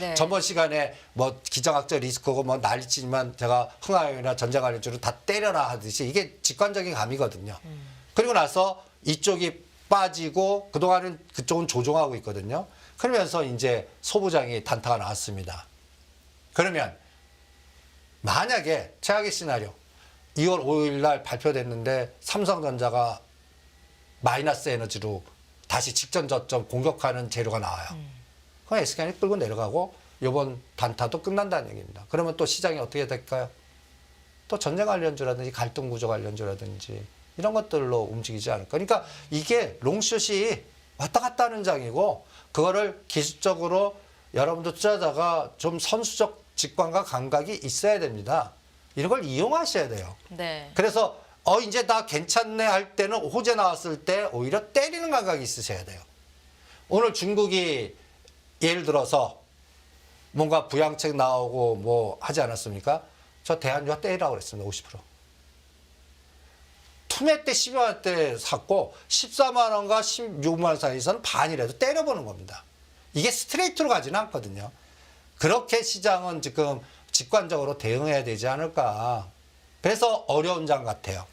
네. 전번 시간에 뭐 기정학적 리스크고 뭐 난리치지만 제가 흥하용이나 전쟁 관련주를 다 때려라 하듯이 이게 직관적인 감이거든요. 그리고 나서 이쪽이 빠지고 그동안은 그쪽은 조종하고 있거든요. 그러면서 이제 소부장이 단타가 나왔습니다. 그러면 만약에 최악의 시나리오 2월 5일 날 발표됐는데 삼성전자가 마이너스 에너지로 다시 직전 저점 공격하는 재료가 나와요. 그럼 SK이 끌고 내려가고 이번 단타도 끝난다는 얘기입니다. 그러면 또 시장이 어떻게 될까요? 또 전쟁 관련주라든지 갈등 구조 관련주라든지 이런 것들로 움직이지 않을까. 그러니까 이게 롱숏이 왔다 갔다 하는 장이고 그거를 기술적으로 여러분들 투자자가 좀 선수적 직관과 감각이 있어야 됩니다. 이런 걸 이용하셔야 돼요. 네. 그래서 어 이제 나 괜찮네 할 때는 호재 나왔을 때 오히려 때리는 감각이 있으셔야 돼요. 오늘 중국이 예를 들어서 뭔가 부양책 나오고 뭐 하지 않았습니까? 저 대한유화 때리라고 그랬습니다. 50%. 투매 때 12만 원대 샀고 14만 원과 16만 원 사이에서는 반이라도 때려보는 겁니다. 이게 스트레이트로 가지는 않거든요. 그렇게 시장은 지금 직관적으로 대응해야 되지 않을까. 그래서 어려운 장 같아요.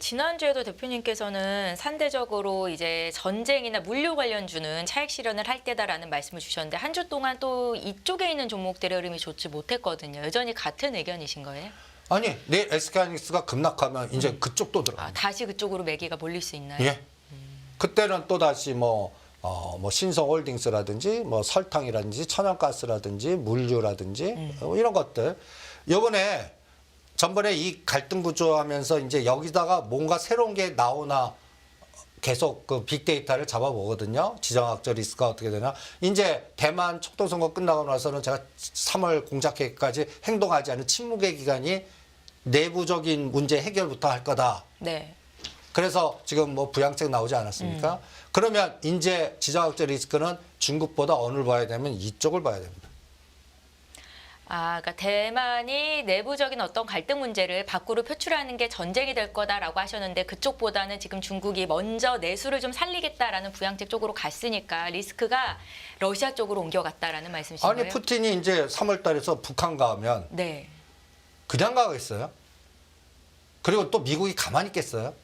지난주에도 대표님께서는 상대적으로 이제 전쟁이나 물류 관련 주는 차익 실현을 할 때다라는 말씀을 주셨는데 한 주 동안 또 이쪽에 있는 종목들의 흐름이 좋지 못했거든요. 여전히 같은 의견이신 거예요? 아니, 내일 SK하이닉스가 급락하면 이제 그쪽도 들어가. 아, 다시 그쪽으로 매기가 몰릴 수 있나요? 예. 그때는 또 다시 뭐, 어, 뭐 신성홀딩스라든지 뭐 설탕이라든지 천연가스라든지 물류라든지 어, 이런 것들. 요번에 전번에 이 갈등 구조하면서 이제 여기다가 뭔가 새로운 게 나오나 계속 그 빅데이터를 잡아보거든요. 지정학적 리스크가 어떻게 되나. 이제 대만 촉도선거 끝나고 나서는 제가 3월 공작회까지 행동하지 않은 침묵의 기간이 내부적인 문제 해결부터 할 거다. 네. 그래서 지금 뭐 부양책 나오지 않았습니까? 그러면 이제 지정학적 리스크는 중국보다 어느 봐야 되면 이쪽을 봐야 됩니다. 아, 그러니까 대만이 내부적인 어떤 갈등 문제를 밖으로 표출하는 게 전쟁이 될 거다라고 하셨는데 그쪽보다는 지금 중국이 먼저 내수를 좀 살리겠다라는 부양책 쪽으로 갔으니까 리스크가 러시아 쪽으로 옮겨갔다라는 말씀이신 아니 거예요? 푸틴이 이제 3월 달에서 북한 가면 네. 그냥 가겠어요? 그리고 또 미국이 가만히 있겠어요?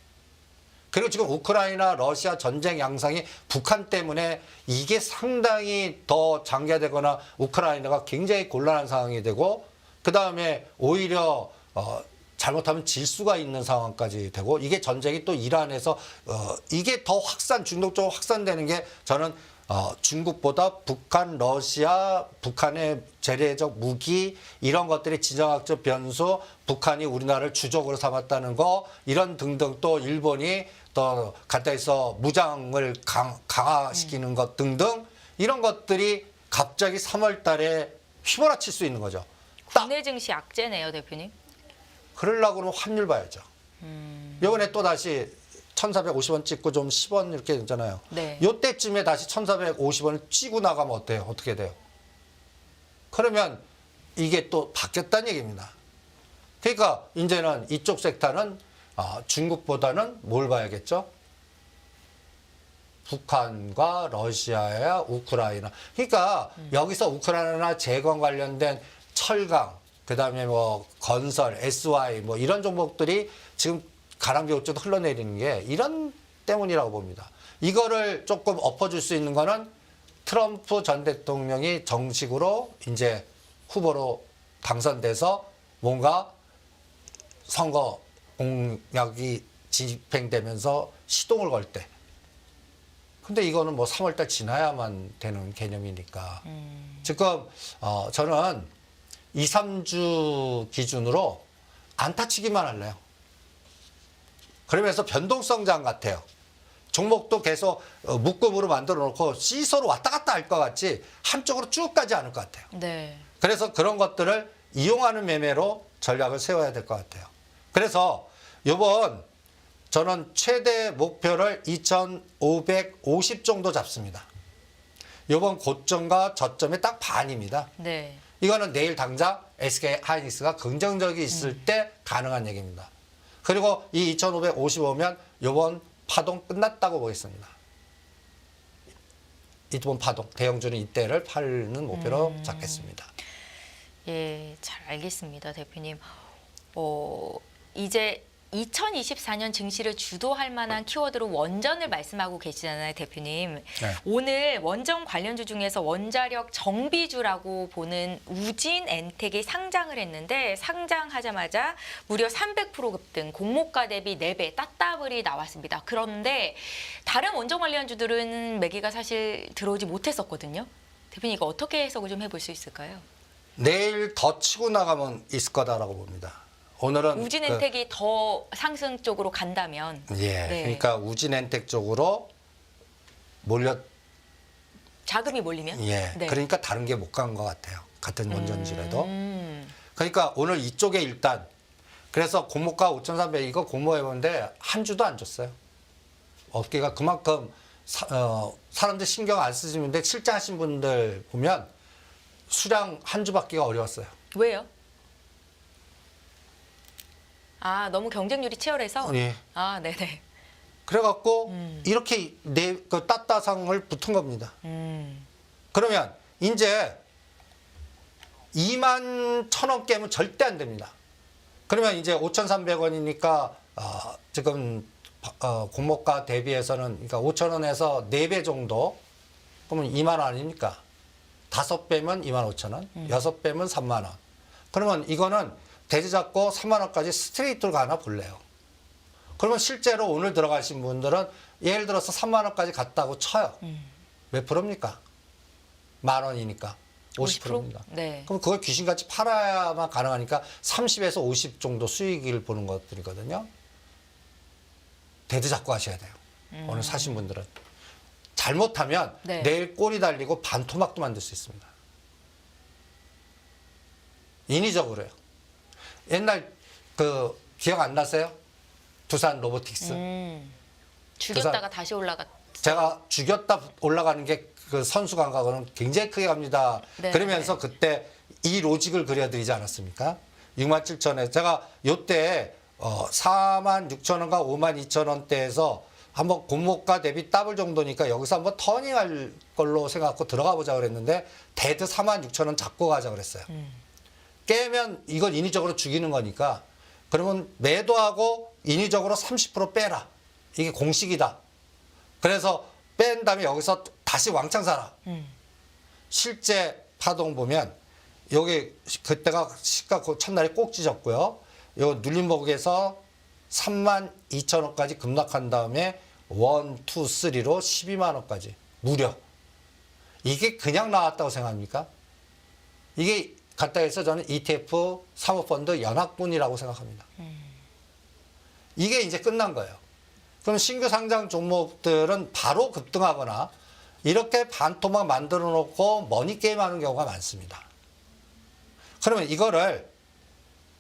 그리고 지금 우크라이나 러시아 전쟁 양상이 북한 때문에 이게 상당히 더 장기화되거나 우크라이나가 굉장히 곤란한 상황이 되고 그 다음에 오히려 어, 잘못하면 질 수가 있는 상황까지 되고 이게 전쟁이 또 이란에서 어, 이게 더 확산 중독적으로 확산되는 게 저는 어, 중국보다 북한, 러시아, 북한의 재래적 무기 이런 것들이 지정학적 변수, 북한이 우리나라를 주적으로 삼았다는 거 이런 등등 또 일본이 또 가까이서 무장을 강, 강화시키는 것 등등 이런 것들이 갑자기 3월 달에 휘몰아칠 수 있는 거죠. 딱 국내 증시 악재네요, 대표님. 그러려고 그러면 환율 봐야죠. 이번에 또 다시 1,450원 찍고 좀 10원 이렇게 되잖아요. 네. 요때쯤에 다시 1,450원을 찌고 나가면 어때요? 어떻게 돼요? 그러면 이게 또 바뀌었다는 얘기입니다. 그러니까 이제는 이쪽 섹터는 어, 중국보다는 뭘 봐야겠죠? 북한과 러시아야 우크라이나. 그러니까 여기서 우크라이나 재건 관련된 철강, 그다음에 뭐 건설, SY 뭐 이런 종목들이 지금 가랑비 옷도 흘러내리는 게 이런 때문이라고 봅니다. 이거를 조금 엎어줄 수 있는 거는 트럼프 전 대통령이 정식으로 이제 후보로 당선돼서 뭔가 선거 공약이 집행되면서 시동을 걸 때. 근데 이거는 뭐 3월달 지나야만 되는 개념이니까. 지금 어, 저는 2, 3주 기준으로 안타치기만 할래요. 그러면서 변동성장 같아요. 종목도 계속 어, 묶음으로 만들어 놓고 시소로 왔다 갔다 할 것 같지 한쪽으로 쭉 가지 않을 것 같아요. 네. 그래서 그런 것들을 이용하는 매매로 전략을 세워야 될 것 같아요. 그래서 이번 저는 최대 목표를 2,550 정도 잡습니다. 이번 고점과 저점의 딱 반입니다. 네. 이거는 내일 당장 SK 하이닉스가 긍정적이 있을 때 가능한 얘기입니다. 그리고 이 2,555면 이번 파동 끝났다고 보겠습니다. 이번 파동 대형주는 이때를 팔는 목표로 음. 잡겠습니다. 예, 잘 알겠습니다, 대표님. 어, 이제 2024년 증시를 주도할 만한 키워드로 원전을 말씀하고 계시잖아요, 대표님. 네. 오늘 원전 관련주 중에서 원자력 정비주라고 보는 우진 엔텍이 상장을 했는데 상장하자마자 무려 300% 급등, 공모가 대비 4배 따따블이 나왔습니다. 그런데 다른 원전 관련주들은 매기가 사실 들어오지 못했었거든요. 대표님 이거 어떻게 해석을 좀 해볼 수 있을까요? 내일 더 치고 나가면 있을 거다라고 봅니다. 오늘은 우진 그- 엔텍이 더 상승 쪽으로 간다면 예, 네. 그러니까 우진엔텍 쪽으로 몰려 자금이 몰리면 예, 네. 그러니까 다른 게 못 간 것 같아요. 같은 원전지라도. 음, 그러니까 오늘 이쪽에 일단 그래서 공모가 5,300 이거 공모해보는데 한 주도 안 줬어요. 업계가 그만큼 사, 어, 사람들 신경 안 쓰시는데 실장 하신 분들 보면 수량 한 주 받기가 어려웠어요. 왜요? 아 너무 경쟁률이 치열해서 예. 아 네네 그래갖고 음. 이렇게 내그 따따상을 붙은 겁니다. 음, 그러면 이제 2만 천 원 깨면 절대 안 됩니다. 그러면 이제 5,300원이니까 어, 지금 어, 공모가 대비해서는 그러니까 5천 원에서 4배 정도 그러면 2만 원 아닙니까? 다섯 배면 2만 5천 원, 여섯 배면 3만 원. 그러면 이거는 대지 잡고 3만 원까지 스트레이트로 가나 볼래요. 그러면 실제로 오늘 들어가신 분들은 예를 들어서 3만 원까지 갔다고 쳐요. 몇 프로입니까? 만 원이니까 50%입니다. 네. 그럼 그걸 귀신같이 팔아야만 가능하니까 30에서 50 정도 수익을 보는 것들이거든요. 대드 잡고 하셔야 돼요. 오늘 사신 분들은. 잘못하면 음. 네. 내일 꼬리 달리고 반토막도 만들 수 있습니다. 인위적으로요. 옛날 그 기억 안 나세요? 두산 로보틱스. 음, 죽였다가 다시 올라갔. 제가 죽였다 올라가는 게 그 선수 감각은 굉장히 크게 갑니다. 네. 그러면서 그때 이 로직을 그려드리지 않았습니까? 6만 7천에 제가 요때 어 4만 6천 원과 5만 2천 원대에서 한번 공모가 대비 더블 정도니까 여기서 한번 터닝할 걸로 생각하고 들어가 보자 그랬는데 데드 4만 6천 원 잡고 가자 그랬어요. 깨면 이건 인위적으로 죽이는 거니까 그러면 매도하고 인위적으로 30% 빼라. 이게 공식이다. 그래서 뺀 다음에 여기서 다시 왕창 사라. 음. 실제 파동 보면 여기 그때가 시가 그 첫날에 꼭 찢었고요. 요 눌림목에서 3만 2천 원까지 급락한 다음에 원, 투, 쓰리로 12만 원까지 무려. 이게 그냥 나왔다고 생각합니까? 이게 갖다 해서 저는 ETF 사모펀드 연합군이라고 생각합니다. 이게 이제 끝난 거예요. 그럼 신규 상장 종목들은 바로 급등하거나 이렇게 반토막 만들어 놓고 머니게임 하는 경우가 많습니다. 그러면 이거를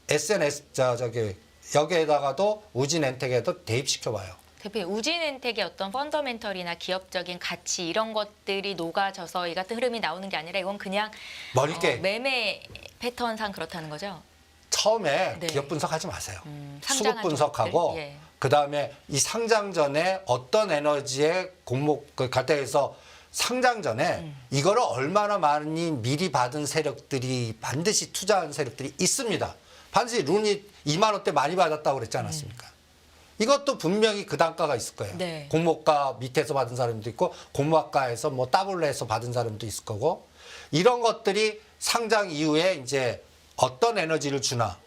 SNS, 저, 저기, 여기에다가도 우진엔텍에도 대입시켜 봐요. 대표님 우진 엔텍의 어떤 펀더멘털이나 기업적인 가치 이런 것들이 녹아져서 이 같은 흐름이 나오는 게 아니라 이건 그냥 머니게임. 어, 매매 패턴상 그렇다는 거죠. 처음에 네. 기업 분석하지 마세요. 음, 수급 상장한 분석하고 종목들, 예. 그 다음에 이 상장 전에 어떤 에너지의 공목 그 가대에서 상장 전에 음. 이거를 얼마나 많이 미리 받은 세력들이 반드시 투자한 세력들이 있습니다. 반드시 룬이 2만 원대 많이 받았다고 그랬지 않았습니까? 이것도 분명히 그 단가가 있을 거예요. 네. 공모가 밑에서 받은 사람도 있고 공모가에서 뭐 더블로 해서 받은 사람도 있을 거고 이런 것들이 상장 이후에 이제 어떤 에너지를 주나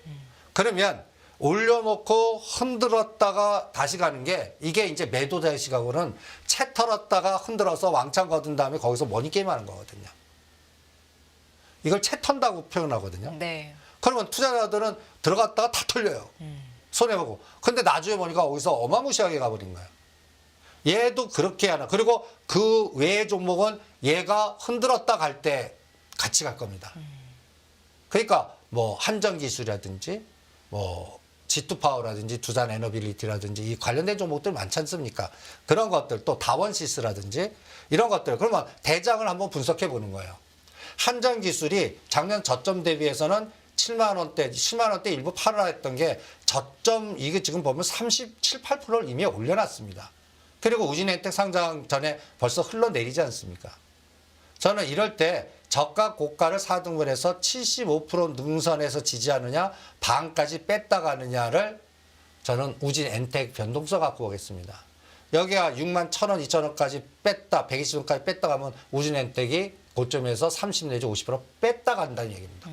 그러면 올려놓고 흔들었다가 다시 가는 게 이게 이제 매도자 시각으로는 채 털었다가 흔들어서 왕창 거둔 다음에 거기서 머니게임 하는 거거든요. 이걸 채 턴다고 표현하거든요. 네. 그러면 투자자들은 들어갔다가 다 털려요. 손해보고. 근데 나중에 보니까 거기서 어마무시하게 가버린 거예요. 얘도 그렇게 하나. 그리고 그 외의 종목은 얘가 흔들었다 갈 때 같이 갈 겁니다. 그러니까 뭐 한전기술이라든지 뭐 G2 파워라든지 두산 에너빌리티라든지 이 관련된 종목들 많지 않습니까? 그런 것들 또 다원시스라든지 이런 것들 그러면 대장을 한번 분석해 보는 거예요. 한전기술이 작년 저점 대비해서는 7만 원대, 10만 원대 일부 팔아라 했던 게 저점 이게 지금 보면 37, 8%를 이미 올려놨습니다. 그리고 우진엔텍 상장 전에 벌써 흘러내리지 않습니까? 저는 이럴 때 저가 고가를 4등분 해서 75% 능선에서 지지하느냐 반까지 뺐다 가느냐를 저는 우진 엔텍 변동서 갖고 오겠습니다. 여기가 6만 1,000원, 2,000원까지 뺐다, 120원까지 뺐다 가면 우진 엔텍이 고점에서 30 내지 50% 뺐다 간다는 얘기입니다.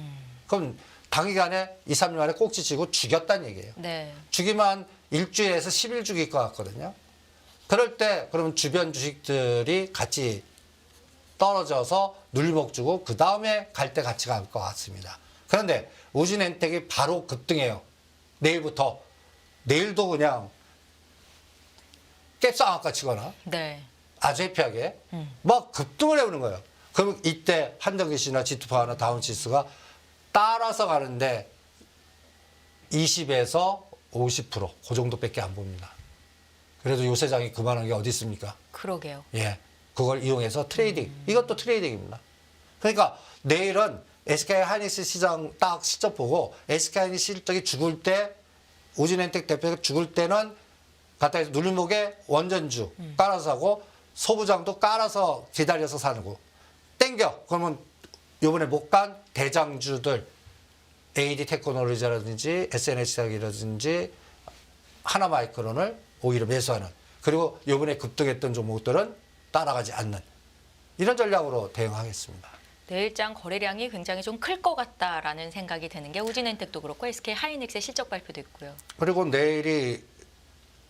그럼 단기간에 2, 3년 만에 꼭지 치고 죽였다는 얘기예요. 네. 주기만 일주일에서 10일 죽일 것 같거든요. 그럴 때 그러면 주변 주식들이 같이 떨어져서 눌림목 주고 그 다음에 갈 때 같이 갈 것 같습니다. 그런데 우진엔텍이 바로 급등해요. 내일부터 내일도 그냥 cap상학가 치거나 네. 아주 해피하게 막 급등을 해오는 거예요. 그러면 이때 한정기시나 지투파나 다운지수가 따라서 가는데 20에서 50%그 정도밖에 안 봅니다. 그래도 요새장이 그만한 게 어디 있습니까? 그러게요. 예, 그걸 이용해서 트레이딩. 이것도 트레이딩입니다. 그러니까 내일은 SK 하이닉스 시장 딱 시점 보고 SK 하이닉스 실적이 죽을 때 우진엔텍 대표가 죽을 때는 갖다 해서 눌림목에 원전주 깔아서 하고 소부장도 깔아서 기다려서 사는 거. 땡겨. 그러면 요번에 못 간 대장주들 AD 테크놀로지라든지 SNS라든지 하나마이크론을 오히려 매수하는 그리고 요번에 급등했던 종목들은 따라가지 않는 이런 전략으로 대응하겠습니다. 내일장 거래량이 굉장히 좀 클 것 같다라는 생각이 드는 게 우진엔텍도 그렇고 SK 하이닉스의 실적 발표도 있고요. 그리고 내일이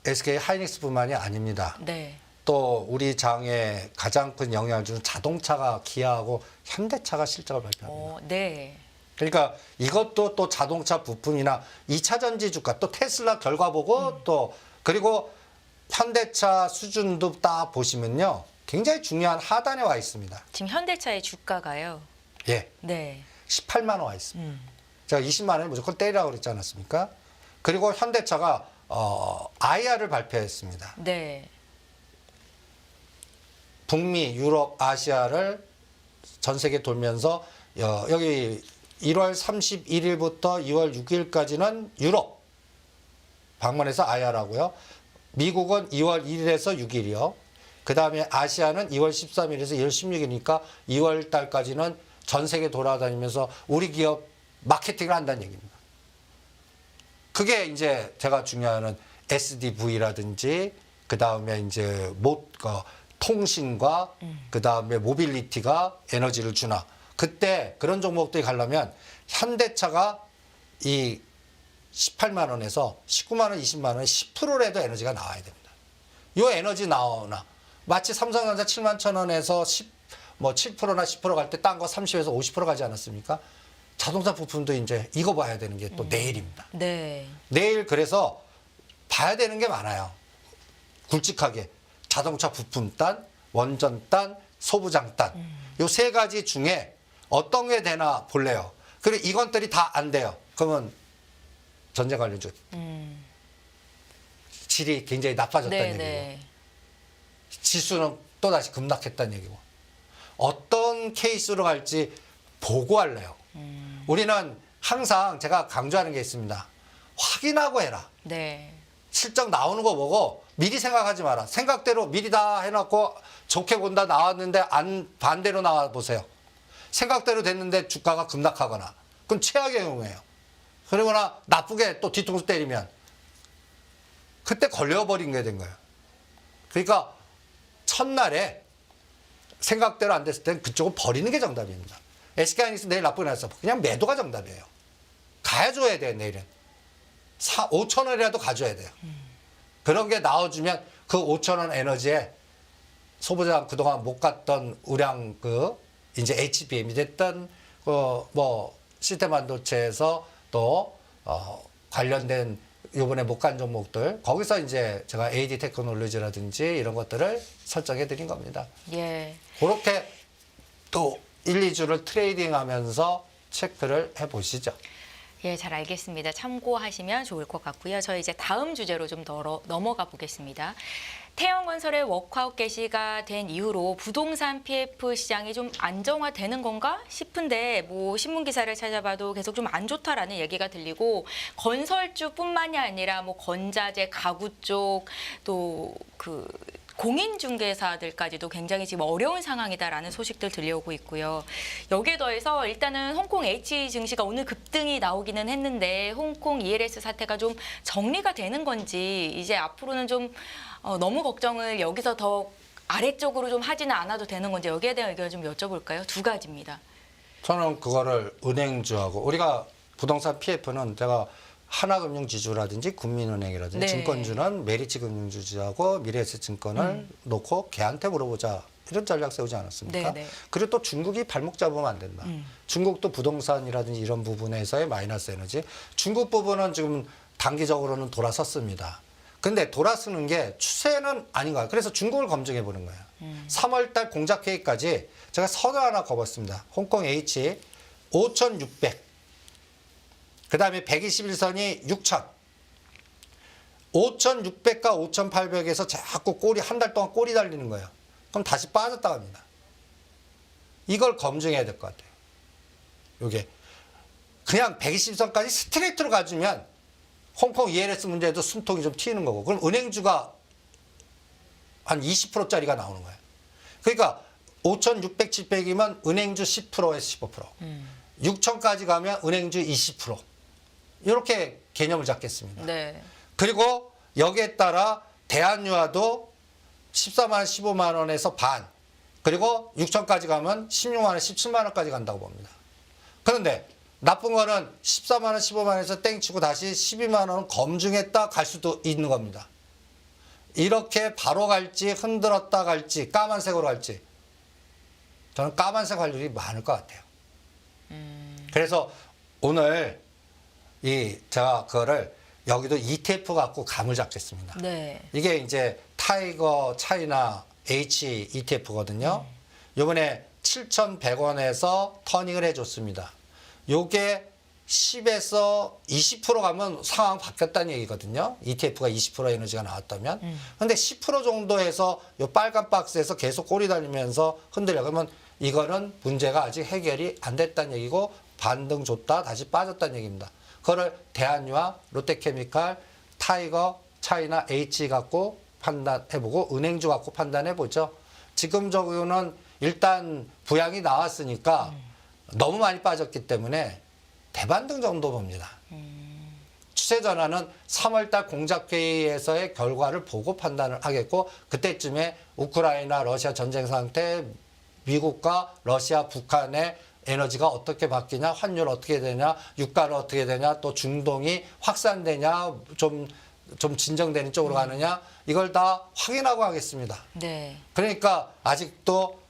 SK 하이닉스뿐만이 아닙니다. 네. 또 우리 장에 가장 큰 영향을 주는 자동차가 기아하고 현대차가 실적을 발표합니다. 어, 네. 그러니까 이것도 또 자동차 부품이나 2차 전지 주가 또 테슬라 결과 보고 또 그리고 현대차 수준도 딱 보시면요. 굉장히 중요한 하단에 와 있습니다. 지금 현대차의 주가가요. 예. 네. 18만 원 와 있습니다. 음. 제가 20만 원을 무조건 때리라고 그랬지 않았습니까? 그리고 현대차가 어, IR을 발표했습니다. 네. 북미, 유럽, 아시아를 전 세계 돌면서 어, 여기 1월 31일부터 2월 6일까지는 유럽 방문해서 IR하고요. 미국은 2월 1일에서 6일이요. 그 다음에 아시아는 2월 13일에서 2월 16일이니까 2월 달까지는 전 세계 돌아다니면서 우리 기업 마케팅을 한다는 얘기입니다. 그게 이제 제가 중요한 SDV라든지 그 다음에 이제 못 어, 통신과 그 다음에 모빌리티가 에너지를 주나 그때 그런 종목들이 가려면 현대차가 이 18만 원에서 19만 원, 20만 원에 10%라도 에너지가 나와야 됩니다. 이 에너지 나오나 마치 삼성전자 7만 천 원에서 10, 뭐 7%나 10%갈 때 딴 거 30에서 50% 가지 않았습니까? 자동차 부품도 이제 이거 봐야 되는 게 또 내일입니다. 네. 내일 그래서 봐야 되는 게 많아요. 굵직하게 자동차 부품단, 원전단, 소부장단 요세 가지 중에 어떤 게 되나 볼래요. 그리고 이것들이 다 안 돼요. 그러면 전쟁 관련주 음. 질이 굉장히 나빠졌다는 네, 얘기고 네. 지수는 또 다시 급락했다는 얘기고 어떤 케이스로 갈지 보고 할래요. 우리는 항상 제가 강조하는 게 있습니다. 확인하고 해라. 네. 실적 나오는 거 보고 미리 생각하지 마라. 생각대로 미리 다 해놓고 좋게 본다 나왔는데 안 반대로 나와 보세요. 생각대로 됐는데 주가가 급락하거나 그건 최악의 경우예요. 그러거나 나쁘게 또 뒤통수 때리면 그때 걸려버린 게 된 거예요. 그러니까 첫날에 생각대로 안 됐을 땐 그쪽은 버리는 게 정답입니다. SK하이닉스 내일 나쁘게 나서 그냥 매도가 정답이에요. 가져야 돼요 내일은. 4, 5천 원이라도 가져야 돼요. 그런 게 나와주면 그 5천 원 에너지에 소비자 그동안 못 갔던 우량 그 이제 HBM이 됐던 그 뭐 시스템 반도체에서 또 어, 관련된 요번에 못 간 종목들 거기서 이제 제가 AD 테크놀로지라든지 이런 것들을 설정해 드린 겁니다. 예. 그렇게 또 1, 2주를 트레이딩 하면서 체크를 해 보시죠. 예, 잘 알겠습니다. 참고하시면 좋을 것 같고요. 저희 이제 다음 주제로 좀 넘어, 넘어가 보겠습니다. 태영건설의 워크아웃 개시가 된 이후로 부동산 PF 시장이 좀 안정화되는 건가 싶은데 뭐 신문 기사를 찾아봐도 계속 좀 안 좋다라는 얘기가 들리고 건설주뿐만이 아니라 뭐 건자재, 가구 쪽 또그 공인중개사들까지도 굉장히 지금 어려운 상황이다라는 소식들 들려오고 있고요. 여기에 더해서 일단은 홍콩 H 증시가 오늘 급등이 나오기는 했는데 홍콩 ELS 사태가 좀 정리가 되는 건지 이제 앞으로는 좀 어, 너무 걱정을 여기서 더 아래쪽으로 좀 하지는 않아도 되는 건지 여기에 대한 의견을 좀 여쭤볼까요? 두 가지입니다. 저는 그거를 은행주하고 우리가 부동산 PF는 제가 하나금융지주라든지 국민은행이라든지 네. 증권주는 메리츠 금융주주하고 미래에셋증권을 놓고 걔한테 물어보자 이런 전략 세우지 않았습니까? 음. 네, 네. 그리고 또 중국이 발목 잡으면 안 된다. 음. 중국도 부동산이라든지 이런 부분에서의 마이너스 에너지. 중국 부분은 지금 단기적으로는 돌아섰습니다. 근데 돌아서는 게 추세는 아닌 거예요. 그래서 중국을 검증해 보는 거예요. 3월 달 공작 회의까지 제가 선을 하나 거봤습니다. 홍콩 H 5,600. 그 다음에 121선이 6,000. 5,600과 5,800에서 자꾸 꼬리 한 달 동안 꼬리 달리는 거예요. 그럼 다시 빠졌다 갑니다. 이걸 검증해야 될 것 같아요. 요게 그냥 120선까지 스트레이트로 가주면 홍콩 ELS 문제도 숨통이 좀 튀는 거고 그럼 은행주가 한 20%짜리가 나오는 거예요. 그러니까 5,600, 700이면 은행주 10%에서 15%. 6,000까지 가면 은행주 20%. 이렇게 개념을 잡겠습니다. 네. 그리고 여기에 따라 대한유화도 14만 원, 15만 원에서 반. 그리고 6천까지 가면 16만 원, 17만 원까지 간다고 봅니다. 그런데 나쁜 거는 14만 원, 15만 원에서 땡치고 다시 12만 원은 검증했다 갈 수도 있는 겁니다. 이렇게 바로 갈지 흔들었다 갈지 까만색으로 갈지 저는 까만색 확률이 많을 것 같아요. 그래서 오늘 이 제가 그거를 여기도 ETF 갖고 감을 잡겠습니다. 네. 이게 이제 타이거 차이나 H ETF거든요. 요번에 7,100원에서 터닝을 해줬습니다. 요게 10에서 20% 가면 상황 바뀌었다는 얘기거든요. ETF가 20% 에너지가 나왔다면. 근데 10% 정도에서 요 빨간 박스에서 계속 꼬리 달리면서 흔들려. 그러면 이거는 문제가 아직 해결이 안 됐다는 얘기고 반등 줬다 다시 빠졌다는 얘기입니다. 그거를 대한유화, 롯데케미칼, 타이거, 차이나 H 갖고 판단해보고 은행주 갖고 판단해보죠. 지금 적으로는 일단 부양이 나왔으니까 너무 많이 빠졌기 때문에 대반등 정도 봅니다. 추세 전환은 3월달 공작회의에서의 결과를 보고 판단을 하겠고 그때쯤에 우크라이나 러시아 전쟁 상태 미국과 러시아 북한의 에너지가 어떻게 바뀌냐 환율 어떻게 되냐 유가는 어떻게 되냐 또 중동이 확산되냐 좀 좀 진정되는 쪽으로 가느냐 이걸 다 확인하고 하겠습니다. 네. 그러니까 아직도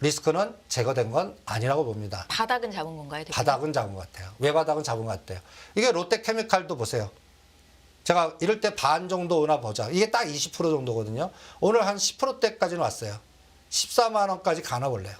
리스크는 제거된 건 아니라고 봅니다. 바닥은 잡은 건가요? 대표님? 바닥은 잡은 것 같아요. 왜 바닥은 잡은 것 같아요? 이게 롯데케미칼도 보세요. 제가 이럴 때 반 정도 오나 보자. 이게 딱 20% 정도거든요. 오늘 한 10%대까지는 왔어요. 14만 원까지 가나 볼래요.